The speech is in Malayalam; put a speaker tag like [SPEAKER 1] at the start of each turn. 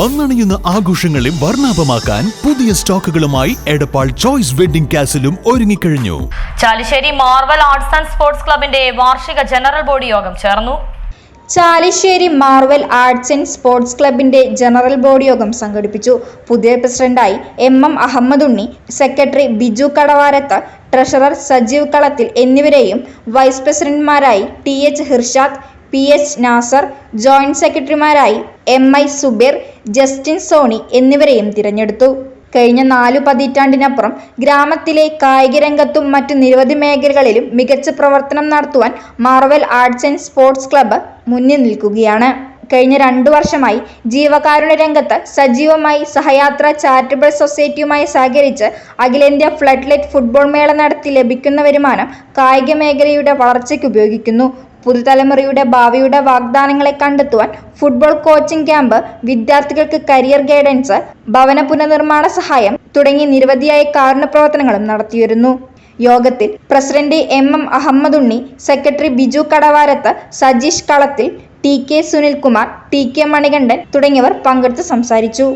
[SPEAKER 1] വന്നണിയുന്ന ആഘോഷങ്ങളെ വർണാഭമാക്കാൻ പുതിയ സ്റ്റോക്കുകളുമായി എടപ്പാൾ ചോയ്സ് വെഡിംഗ് കാസിലും ഒരുങ്ങിക്കഴിഞ്ഞു.
[SPEAKER 2] Chalissery Marvel arts and sports ക്ലബിന്റെ വാർഷിക ജനറൽ ബോഡി യോഗം ചേർന്നു.
[SPEAKER 3] Chalissery Marvel arts and sports ക്ലബിന്റെ ജനറൽ ബോഡി യോഗം സംഘടിപ്പിച്ചു. പുതിയ പ്രസിഡന്റായി M M Ahammed Unni secretary Biju Kadavarath treasurer Sajeev Kalathil എന്നിവരെയും vice പ്രസിഡന്റ്മാരായി T H Hirshad P H Nasar joint സെക്രട്ടറിമാരായി M I Subeer Justin Sony എന്നിവരെയും തിരഞ്ഞെടുത്തു. കഴിഞ്ഞ നാലു പതിറ്റാണ്ടിനപ്പുറം ഗ്രാമത്തിലെ കായിക രംഗത്തും മറ്റു നിരവധി മേഖലകളിലും മികച്ച പ്രവർത്തനം നടത്തുവാൻ Marvel arts and sports club മുന്നിൽ നിൽക്കുകയാണ്. കഴിഞ്ഞ രണ്ടു വർഷമായി ജീവകാരുണ്യ രംഗത്ത് സജീവമായി സഹയാത്ര ചാരിറ്റബിൾ സൊസൈറ്റിയുമായി സഹകരിച്ച് അഖിലേന്ത്യാ ഫ്ലഡ് ലൈറ്റ് ഫുട്ബോൾ മേള നടത്തി ലഭിക്കുന്ന വരുമാനം കായിക മേഖലയുടെ വളർച്ചയ്ക്ക് ഉപയോഗിക്കുന്നു. പുതുതലമുറയുടെ ഭാവിയുടെ വാഗ്ദാനങ്ങളെ കണ്ടെത്തുവാൻ ഫുട്ബോൾ കോച്ചിംഗ് ക്യാമ്പ് വിദ്യാർത്ഥികൾക്ക് കരിയർ ഗൈഡൻസ് ഭവന പുനർനിർമ്മാണ സഹായം തുടങ്ങി നിരവധിയായ കാരുണ്യ പ്രവർത്തനങ്ങളും നടത്തിവരുന്നു. യോഗത്തിൽ president M M Ahammed Unni secretary Biju Kadavarath Sajeesh Kalathil T K Sunilkumar T K Manikandan തുടങ്ങിയവർ പങ്കെടുത്ത് സംസാരിച്ചു.